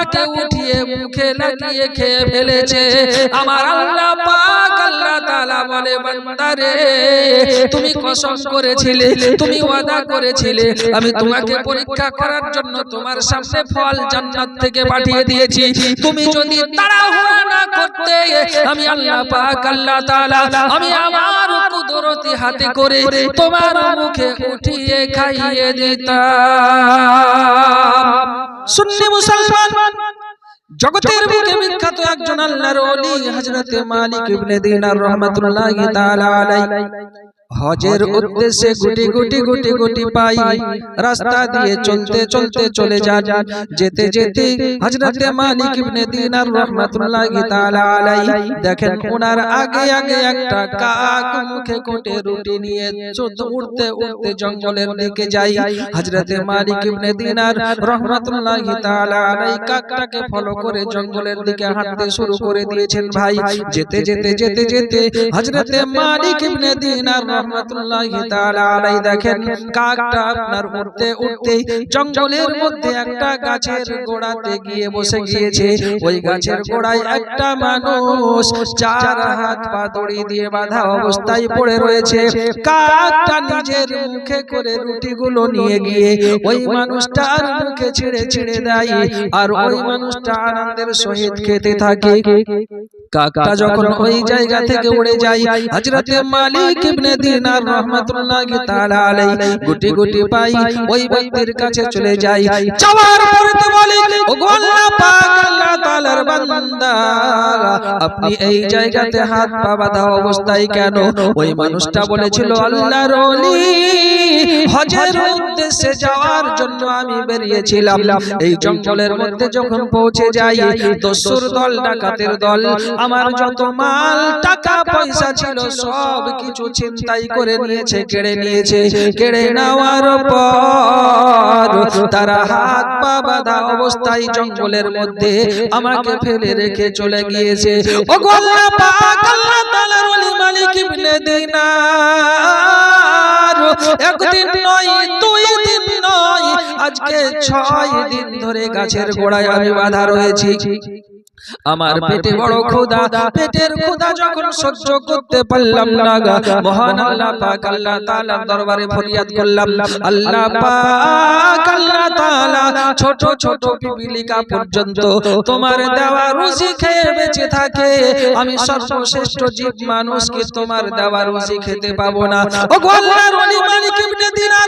কাকটাকে উঠিয়ে মুখে লাগিয়ে খেয়ে ফেলেছে। আমার আল্লাহ পাক আল্লাহ তাআলা বলে বান্দারে তুমি কসম করেছিলে, তুমি ওয়াদা করেছিলে, আমি তোমাকে পরীক্ষা করার জন্য তোমার সামনে ফল জান্নাত থেকে পাঠিয়ে দিয়েছি। তুমি যদি তাড়াহুড়া না করতে, আমি আল্লাহ পাক আল্লাহ তাআলা, আমি আমার কুদরতি হাতে করে তোমার মুখে উঠিয়ে খাইয়ে দিতাম। সুন্নি মুসলমান জগতের বুকে বিখ্যাত একজন আল্লাহর ওলি হযরতে মালিক ইবনে দিনার রাহমাতুল্লাহি তাআলা আলাইহি। হজের উদ্দেশ্যে গুটি গুটি গুটি গুটি পাই। রাস্তা দিয়ে চলতে চলতে চলে যান। যেতে যেতে হযরতে মালিক ইবনে দিনার রাহমাতুল্লাহি তাআলা আলাইহি। দেখেন ওনার আগে আগে একটা কাক মুখে কোটে রুটি নিয়ে চোদ্দ উড়তে উড়তে জঙ্গলের দিকে যাই। হযরতে মালিক ইবনে দিনার রাহমাতুল্লাহি তাআলা আলাইহি কাকটাকে ফলো করে জঙ্গলের দিকে হাঁটতে শুরু করে দিয়েছেন ভাই। যেতে যেতে যেতে যেতে হযরতে মালিক ইবনে দিনার আপনার উঠতে জঙ্গলের মধ্যে একটা গাছের গোড়াতে গিয়ে বসে গিয়েছে। ওই গাছের গোড়ায় একটা মানুষ চার হাত দিয়ে অবস্থায় পড়ে রয়েছে। নিজের মুখে করে রুটিগুলো নিয়ে গিয়ে ওই মানুষটার মুখে ছিঁড়ে ছিঁড়ে দেয় আর ওই মানুষটা আনন্দের সহিত খেতে থাকে। কাকটা যখন ওই জায়গা থেকে উড়ে যায় হযরতে মালিক ইবনে দিনার রাহমাতুল্লাহি তাআলা আলাইহি গুটি গুটি পাই ওই ব্যক্তির কাছে চলে যায়। যাওয়ার পরে তো বলে ও গো আল্লাহ পাক আল্লাহ তাআলার বান্দা। আপনি এই জায়গাতে হাত পা বাঁধা অবস্থায় কেন? ওই মানুষটা বলেছিল আল্লাহর ওলি হজের উদ্দেশ্যে যাওয়ার জন্য আমি বেরিয়েছিলাম। এই জঙ্গলের মধ্যে যখন পৌঁছে যাই দস্যুর দল, ডাকাতের দল, আমার যত মাল, টাকা, পয়সা ছিল, সব কিছু চিন্তাই করে নিয়েছে, কেড়ে নিয়েছে। কেড়ে নেওয়ার পর তারা হাত পা বাঁধা অবস্থায় জঙ্গলের মধ্যে আমাকে ফেলে রেখে চলে গিয়েছে। ও গো আল্লাহ পাক, আল্লাহ একদিন নয় দুই দিন নয়। আজকে ছয় দিন ধরে গাছের গোড়ায় আমি বাধা রয়েছি। আমার পেটে বড় ক্ষুধা পেটের ক্ষুধা যখন সহ্য করতে পারলাম না গা মহান আল্লাহ পাক আল্লাহ তাআলার দরবারে ফরিয়াদ করলাম আল্লাহ পাক আল্লাহ তাআলা ছোট ছোট পিপিলিকা পর্যন্ত তোমার দেওয়া রুজি খেয়ে বেঁচে থাকে। আমি সর্বশ্রেষ্ঠ জীব মানুষকে তোমার দেওয়া রুজি খেতে পাবো না। ও আল্লাহর ওলি মালিক ইবনে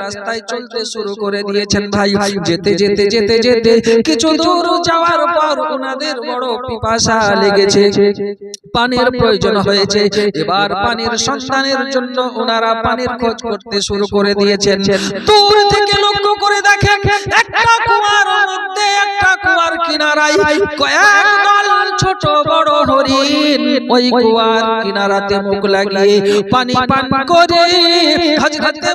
রাস্তায় চলতে শুরু করে দিয়েছেন, ভাই, যেতে যেতে যেতে যেতে। কিছু দূর যাওয়ার পর ওনাদের বড় পিপাসা লেগেছে পানির প্রয়োজন হয়েছে। এবার পানির সন্তানের জন্য ওনারা পানির খোঁজ করতে শুরু করে দিয়েছেন। দূর থেকে লক্ষ্য করে দেখেন একটা কুয়ার একটা কুয়ার কিনারায় কয়েক দল ছোট বড় হরিণ। ওই কুয়ার কিনারাতে মুখ লাগিয়ে পানি পান করে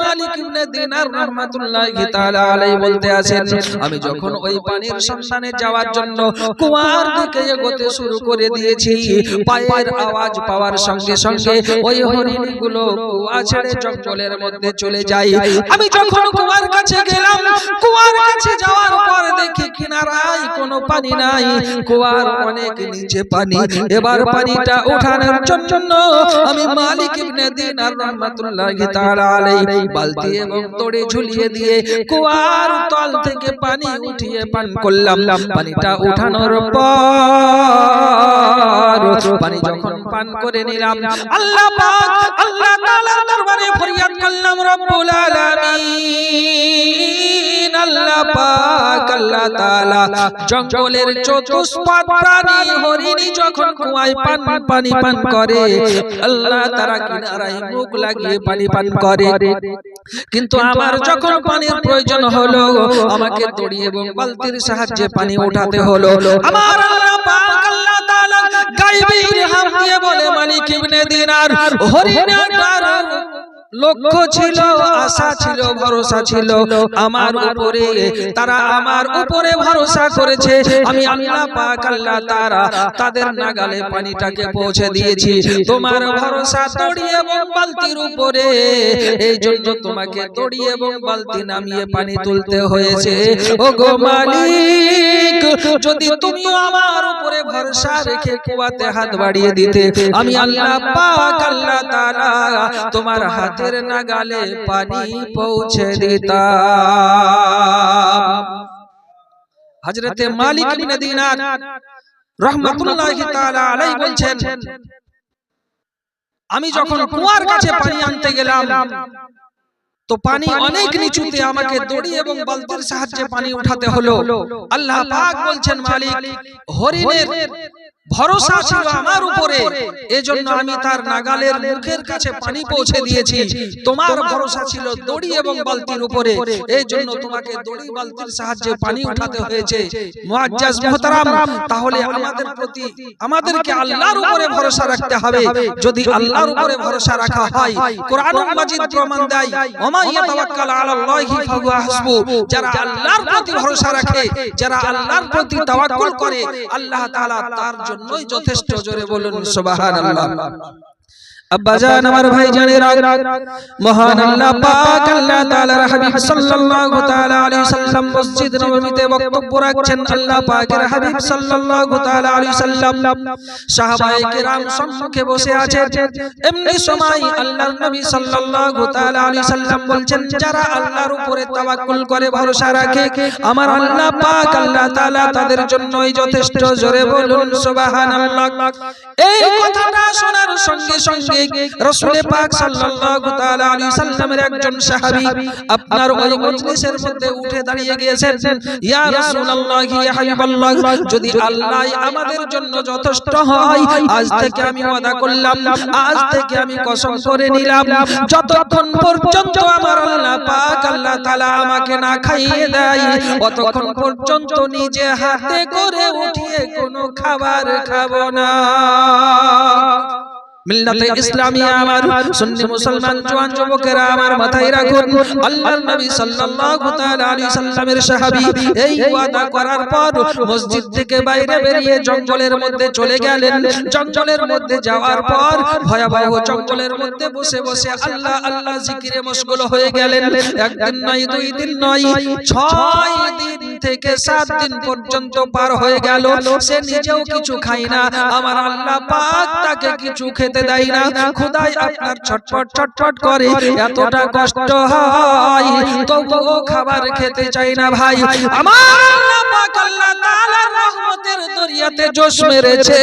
মালিক ইবনে দিনার বলতে আছেন আমি যখন ওই পানির সন্ধানে যাওয়ার জন্য কুয়ার দিকে এগোতে শুরু করে দিয়েছি, পায়ের আওয়াজ পাওয়ার সঙ্গে সঙ্গে ওই হরিণগুলো কুয়া ছেড়ে জঙ্গলের মধ্যে চলে যায়। আমি যখন কুয়ার কাছে গেলাম, কুয়ার কাছে যাওয়ার পর দেখি কিনারায় কোনো পানি নাই কুয়ার অনেক নিচে পানি। এবার পানিটা ওঠানোর জন্য আমি মালিক ইবনে দিনার রাহমাতুল্লাহি তাআলা আলাইহি বালতি এবং দড়ি ঝুলিয়ে দিয়ে কুয়ার তল থেকে পানি উঠিয়ে পান করলাম। পানিটা উঠানোর পর পানি যখন পান করে নিলাম আল্লাহ পাক আল্লাহ তাআলার দরবারে করলাম রব্বুল আলামিন আল্লাহ পাক আল্লাহ জঙ্গলের হরিণী যখন কুয়ায় পান, পানি পান করে, আল্লাহ তারা কিনারায় মুখ লাগিয়ে পানি পান করে। কিন্তু আমার যখন পানির প্রয়োজন হলো, আমাকে দড়ি এবং বালতির সাহায্যে পানি উঠাতে হলো। আমার আল্লাহ দিয়ে বলে, মালিক ইবনে দিনার লক্ষ্য ছিল, আশা ছিল, ভরসা ছিল। আমার উপরে তারা আমার উপরে ভরসা করেছে। আমি আল্লাহ পাক, আল্লাহ তারা তাদের নাগালে পানিটাকে পৌঁছে দিয়েছি। তোমার ভরসা দড়ি এবং বালতির উপরে। এই জন্য তোমাকে দড়ি এবং বালতি নামিয়ে পানি তুলতে হয়েছে। ও গো মালিক, যদি তুমি আমার উপরে ভরসা রেখে কুয়াতে হাত বাড়িয়ে দিতে, আমি আল্লাহ পাক, আল্লাহ তাআলা তোমার হাতের নাগালে পানি পৌঁছে দিতাম। হযরতে মালিক বিন দিনার রহমাতুল্লাহি তাআলা আলাইহি বলছেন আমি যখন কুয়ার কাছে পানি আনতে গেলাম তো পানি অনেক নিচুতে আমাকে দড়ি এবং বালতির সাহায্যে পানি উঠাতে হলো। আল্লাহ পাক বলছেন মালিক হরিণের ভরসা ছিল আমার উপরে। এজন্য আমি তার নাগালের মুখের কাছে পানি পৌঁছে দিয়েছি। তোমার ভরসা ছিল দড়ি এবং বালতির উপরে। এই জন্য তোমাকে দড়ি বালতির সাহায্যে পানি উঠাতে হয়েছে। মুআজ্জাজ মুহতারাম তাহলে আমাদের প্রতি আমাদেরকে আল্লাহর উপরে ভরসা রাখতে হবে। যদি আল্লাহর উপরে ভরসা রাখা হয় কোরআনুল মাজিদ প্রমাণ দেয় ওমা ইয়াতাওয়াক্কাল আলাল্লাহি ফাহুয়া হাসবু যারা আল্লাহর প্রতি ভরসা রাখে যারা আল্লাহর প্রতি তাওয়াক্কুল করে আল্লাহ তাআলা তার জন্যই যথেষ্ট জোরে বলুন সুবহানাল্লাহ। আব্বাজান আমার ভাই জানেরা মহান আল্লাহ পাক আল্লাহ তাআলার হাবিব সাল্লাল্লাহু তাআলা আলাইহি সাল্লাম মসজিদ নববীতে বক্তব্য রাখছেন। আল্লাহ পাকের হাবিব সাল্লাল্লাহু তাআলা আলাইহি সাল্লাম সাহাবায়ে কেরাম সম্মুখে বসে আছেন। এমনি সময় আল্লাহর নবী সাল্লাল্লাহু তাআলা আলাইহি সাল্লাম বলছেন যারা আল্লাহর উপরে তাওয়াক্কুল করে ভরসা রাখে আমার আল্লাহ পাক আল্লাহ তাআলা তাদের জন্যই যথেষ্ট। জোরে বলুন সুবহানাল্লাহ। এই কথাটা শোনার সঙ্গে সঙ্গে যদি আল্লাহ আমাদের জন্য যথেষ্ট হয়, আজ থেকে আমি ওয়াদা করলাম, আজ থেকে আমি কসম করে নিলাম, যতক্ষণ পর্যন্ত আমার আল্লাহ পাক আল্লাহ তাআলা আমাকে না খাইয়ে দেয় ততক্ষণ পর্যন্ত নিজে হাতে করে উঠিয়ে কোনো খাবার খাব না। মিল্লাতে ইসলামিয়া আমার সুন্নি মুসলমান জওয়ান যুবকেরা আমার মাথায় রাখুন। আল্লাহর নবী সাল্লাল্লাহু তাআলা আলাইহি সাল্লামের সাহাবী। এই ওয়াদা করার পর মসজিদ থেকে বাইরে বেরিয়ে জঙ্গলের মধ্যে চলে গেলেন। জঙ্গলের মধ্যে যাওয়ার পর ভয়াবহ জঙ্গলের মধ্যে বসে বসে আল্লাহ আল্লাহ জিকিরে মশগুল হয়ে গেলেন। একদিন নয় দুই দিন নয় ছয় দিন থেকে সাত দিন পর্যন্ত পার হয়ে গেল। সে নিজেও কিছু খায় না আমার আল্লাহ পাক তাকে কিছু খেতে দেয় না। খোদাই আপনার ছটফট ছটফট করে। এতটা কষ্ট হয়। তবুও খাবার খেতে চাই না ভাই। আমার আল্লাহ পাক রহমতের দরিয়াতে জোশ মেরেছে।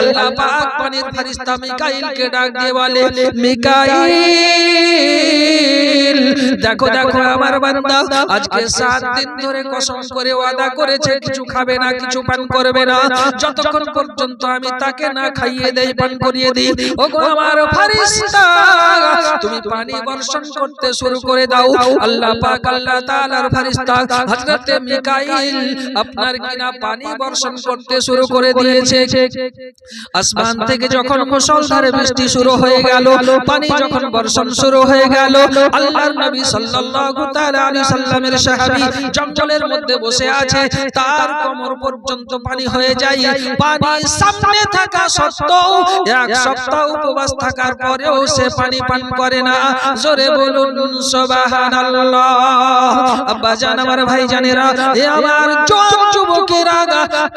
আল্লাহ পাক পানির ফেরেশতা মিকাইলকে ডাক দিয়ে বলে মিকাইল দেখো দেখো আমার বান্দা। আজকে সাত দিন ধরে কসম করে ওয়াদা করেছে কিছু খাবে না কিছু পান করবে না। যতক্ষণ পর্যন্ত আমি তাকে না খাইয়ে পান করিয়ে দিই। ওগো আমার তুমি পানি বর্ষণ করতে শুরু করে দাও। আল্লাহ পাক, আল্লাহ তাআলার মিকাইল আপনার কিনা পানি বর্ষণ করতে শুরু করে দিয়েছে। আসমান থেকে যখন মুষলধারে বৃষ্টি শুরু হয়ে গেল, পানি যখন বর্ষণ শুরু হয়ে গেল, আল্লাহর নবী সাল্লাল্লাহু তাআলা আলাইহি সাল্লামের সাহাবী জঙ্গলের মধ্যে বসে আছে। তার কোমর পর্যন্ত পানি হয়ে যায়। পানি সামনে থাকা সত্ত্বেও এক সপ্তাহ উপবাস থাকার পরেও সে পানি পান করে না। জোরে বলুন আব্বা জান আমার ভাই জানেরা এ আমার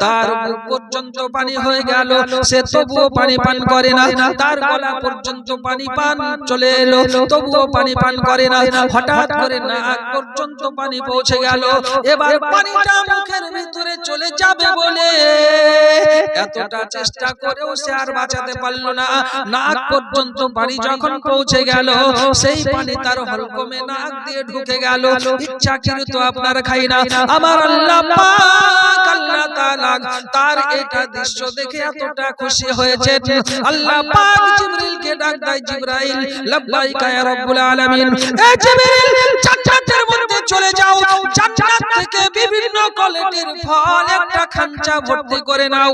তার পর্যন্ত পানি হয়ে গেল। সে তবুও পানি পান করে না। তার গলা পর্যন্ত পানি পান চলে এলো। তবুও পানি পান করে না। হঠাৎ করে নাক পর্যন্ত পানি পৌঁছে গেল। এবার পানিটা মুখের ভিতরে চলে যাবে বলে। এতটা চেষ্টা করেও সে আর বাঁচাতে পারল না। নাক পর্যন্ত পানি যখন পৌঁছে গেল সেই পানি তার হলকমে নাক দিয়ে ঢুকে গেল। ইচ্ছা কিন্তু আপনার খাই না। আমার আল্লাহ পাক আল্লাহ তাআলা তার এটা দৃশ্য দেখে এতটা খুশি হয়েছে আল্লাহ পাক জিবরিলকে ডাক দেয় জিবরাইল। লাব্বাইকা ইয়া রাব্বুল আলামিন। এ জিবরিল জান্নাতের খাঞ্চা ভর্তি করে নাও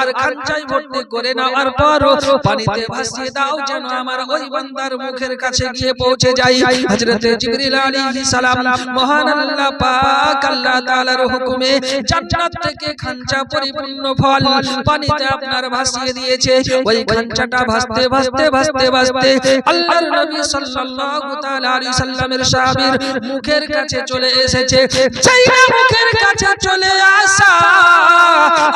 আর খাঞ্চাই ভর্তি করে নেওয়ার পর পানিতে ভাসিয়ে দাও যেন আমার ওই বান্দার মুখের কাছে গিয়ে পৌঁছে যাই। হযরত জিবরিল আলাইহিস সালাম মহান আল্লাহ পাক আল্লাহ তাআলার হুকুমে জান্নাত থেকে খাঞ্চা পরিপূর্ণ ফল পানিতে আপনার ভাসিয়ে দিয়েছে। ওই খাঞ্চাটা ভাসতে ভাসতে ভাসতে ভাসতে আল্লাহর নবী সাল্লাল্লাহু তাআলা আলাইহি সাল্লামের সাহাবীর মুখের কাছে চলে এসেছে। সেই মুখের কাছে চলে আসা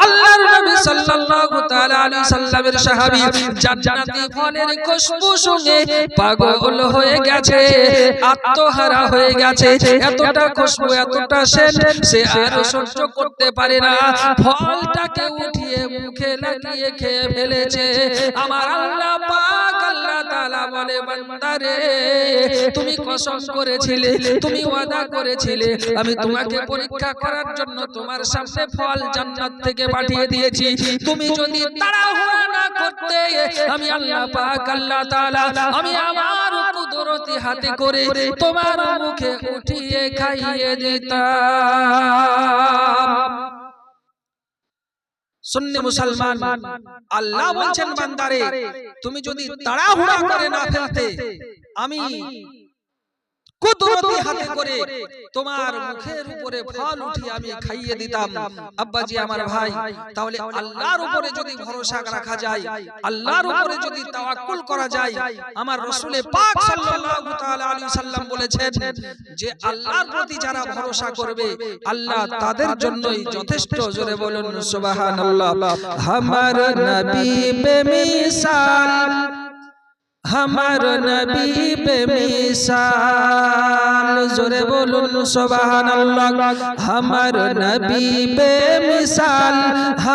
আল্লাহর নবী সাল্লাল্লাহু তাআলা আলাইহি সাল্লামের সাহাবী জান্নাতি ফলের খুশবু শুনে পাগল হয়ে গেছে আত্মহারা হয়ে গেছে। এতটা খুশবু এতটা সেন সে আর সহ্য করতে পারে না। ফলটাকে উঠিয়ে মুখে লাগিয়ে খেয়ে ফেলেছে। আমার আল্লাহ পাক বলে, বান্দারে, তুমি কসম করেছিলে, তুমি ওয়াদা করেছিলে। আমি তোমাকে পরীক্ষা করার জন্য তোমার সামনে ফল জান্নাত থেকে পাঠিয়ে দিয়েছি। তুমি যদি তাড়াহুড়া না করতে, আমি আল্লাহ পাক, আল্লাহ তাআলা, আমি আমার কুদরতি হাতে করে তোমার মুখে উঠিয়ে খাইয়ে দিতাম। সুন্নি মুসলমান আল্লাহ বলছেন বান্দারে তুমি যদি তাড়াহুড়া করে না ফেলতে আমি কুদরতি হাতে করে তোমার মুখের উপরে ফল উঠিয়ে আমি খাইয়ে দিতাম। আব্বাজি আমার ভাই তাহলে আল্লাহর উপরে যদি ভরসা রাখা যায় আল্লাহর উপরে যদি তাওয়াক্কুল করা যায় আমার রাসূলে পাক সাল্লাল্লাহু তাআলা আলাইহি সাল্লাম বলেছেন যে আল্লাহর প্রতি যারা ভরসা করবে আল্লাহ তাদের জন্যই যথেষ্ট জোরে বলুন সুবহানাল্লাহ। আমার নবী বেমিসাল আমার নবী বেমিসাল জোরে বলুন সুবহানাল্লাহ। আমার নবী বেমিসাল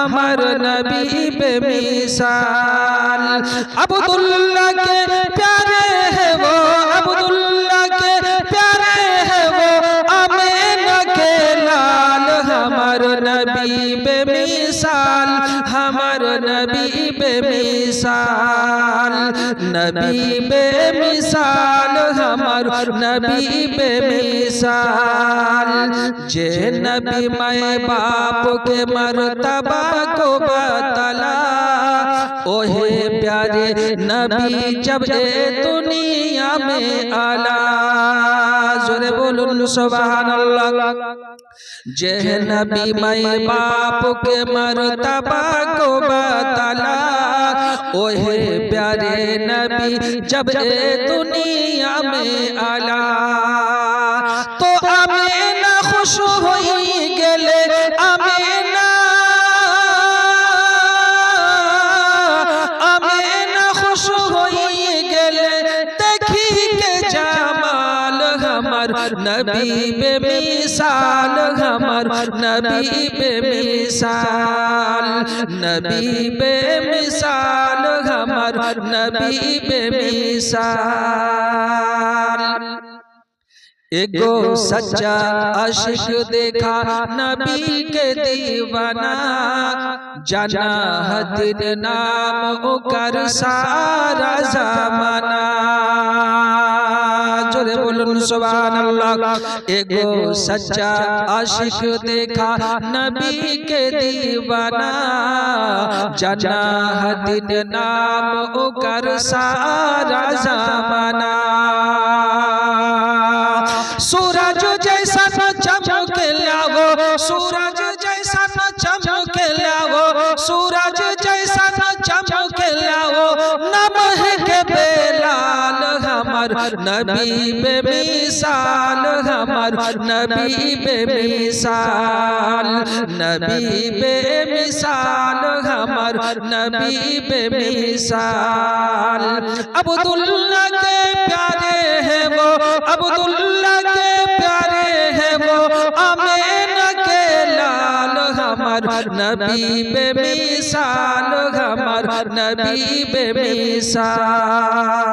আমার নবী বেমিসাল আব্দুল্লাহ কে প্যারে হে ও আব্দুল্লাহ কে প্যারে হে ও আমেনা কে লাল। আমার নবী हमार नबी बेमिसाल नबी बेमिसाल हमार नबी बेमिसाल जे नबी माए बाप के मर्तबा को बतला ओहे प्यारे नबी जब ए दुनिया में आला। जोरे बोलुन सुभान अल्लाह जे नबी माए बाप के मर्तबा को बतला ओहे प्यारे नबी जब ए दुनिया में आला नबी पे मिसाल, हमर नबी पे मिसाल। नबी पे मिसाल, हमर नबी पे मिसाल। एगो सच्चा अशिक देखा, नबी के दीवाना। जाना हतिर नाम ओकर सारा जमाना। बोलुन सुभान अल्लाह एगो सच्चा आशिक देखा नबी के दीवाना। जाना हदिर नाम ओकर सारा जमाना। सूरज जैसा न चमक लावो सूरज जैसा न चमक लावो सूरज हमर नबी बे मिसाल, हमर नबी बे मिसाल, नबी बे मिसाल, हमर नबी बे मिसाल। अब्दुल्ला के प्यारे हैं वो, अब्दुल्ला के प्यारे है वो, आमेना के लाल, हमार नबी बेमिसाल हमार नबी बेमिसाल